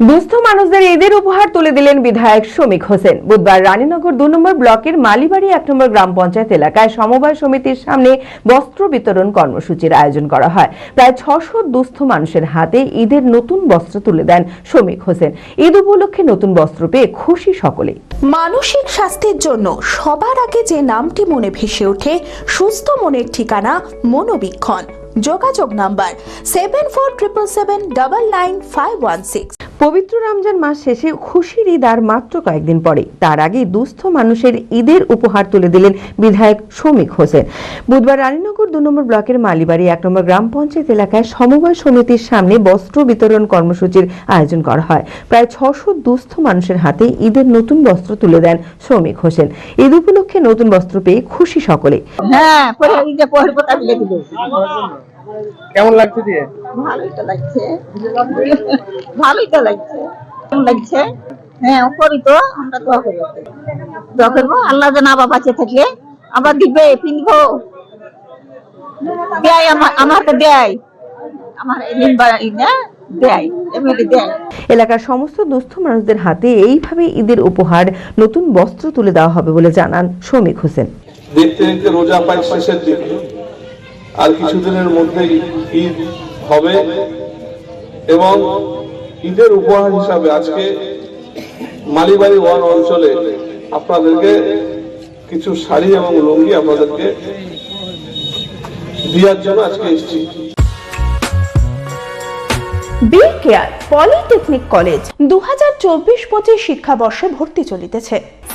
দুস্থ মানুষদের ঈদের উপহার তুলে দিলেন বিধায়ক শমিক হোসেন। বুধবার রানীনগর দু নম্বর ব্লকের মালিবাড়ি এক নম্বর গ্রাম পঞ্চায়েত এলাকায় সমবায় সমিতির সামনে বস্ত্র বিতরণ কর্মসূচির আয়োজন করা হয়। প্রায় ছশো দুস্থ মানুষের হাতে ঈদের নতুন বস্ত্র তুলে দেন শমিক হোসেন। ঈদ উপলক্ষে নতুন বস্ত্র পেয়ে খুশি সকলে মানসিক স্বাস্থ্যের জন্য সবার আগে যে নামটি মনে ভেসে ওঠে, সুস্থ মনের ঠিকানা মনোবীক্ষণ। যোগাযোগ number seven four triple seven double nine five one six পবিত্র রমজান মাস শেষে খুশির ঈদ আর মাত্র কয়েকদিন পরে তার আগে দুস্থ মানুষের ঈদের উপহার তুলে দিলেন বিধায়ক শমিক হোসেন। বুধবার রানীনগর দু নম্বর ব্লকের মালিবাড়ি এক নম্বর গ্রাম পঞ্চায়েত এলাকায় সমবায় সমিতির সামনে বস্ত্র বিতরণ কর্মসূচির আয়োজন করা হয়। প্রায় ছশো দুস্থ মানুষের হাতে ঈদের নতুন বস্ত্র তুলে দেন শমিক হোসেন। ঈদ উপলক্ষে নতুন বস্ত্র পেয়ে খুশি সকলে হ্যাঁ কেমন লাগছে দিয়ে? ভালোই তো লাগছে। ভালোই তো লাগছে? লাগছে? হ্যাঁ করি তো আমরা দোয়া করি। দোয়া করব? আল্লাহ যেন আবার বাঁচে থাকলে। আবার দিবে পিনবো। দেয় আমার আমাকে দেয়। আমার এই না, এলাকার সমস্ত দুস্থ মানুষদের হাতে এইভাবে ঈদের উপহার নতুন বস্ত্র তুলে দেওয়া হবে বলে জানান শমিক হোসেন। দেখতে দেখতে রোজা পাই শেষের দিকে আর কিছুদিনের মধ্যেই ঈদ হবে। এবং ঈদের উপহার হিসাবে আজকে মালিবাড়ি ওয়ান অঞ্চলে আপনাদেরকে কিছু শাড়ি এবং লুঙ্গি আপনাদেরকে দেওয়ার জন্য আজকে এসেছি। বি কেয়ার পলিটেকনিক কলেজ দু হাজার চব্বিশ পঁচিশ শিক্ষাবর্ষে ভর্তি চলিতেছে।